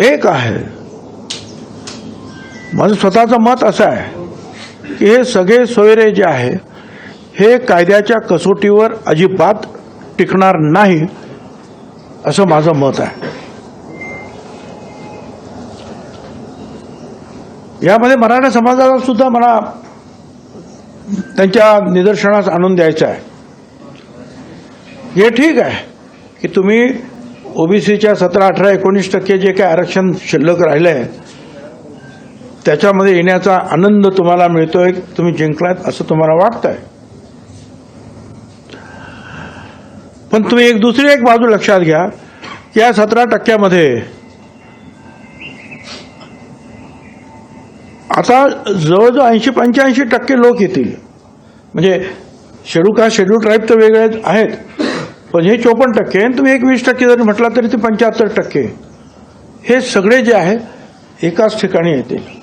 एक आहे. माझं स्वतःचं मत असं आहे की हे सगळे सोयरे जे आहे हे कायद्याच्या कसोटीवर अजिबात टिकणार नाही असं माझं मत आहे. यामध्ये मराठा समाजाला सुद्धा मला त्यांच्या निदर्शनास आणून द्यायचं आहे. हे ठीक आहे की तुम्ही ओबीसीच्या सतरा अठरा एकोणीस टक्के जे काय आरक्षण शिल्लक राहिलं आहे त्याच्यामध्ये येण्याचा आनंद तुम्हाला मिळतोय तुम्ही जिंकलात असं तुम्हाला वाटतंय. पण तुम्ही एक दुसरी एक बाजू लक्षात घ्या की या सतरा टक्क्यामध्ये आता जवळजवळ ऐंशी पंच्याऐंशी टक्के लोक येतील. म्हणजे शेड्यूल कास्ट शेड्यूल ट्राईब तर वेगळे आहेत. पण हे चोपन्न टक्के आणि तुम्ही एक वीस टक्के जरी म्हटला तरी ते पंच्याहत्तर टक्के हे सगळे जे आहे एकाच ठिकाणी येतील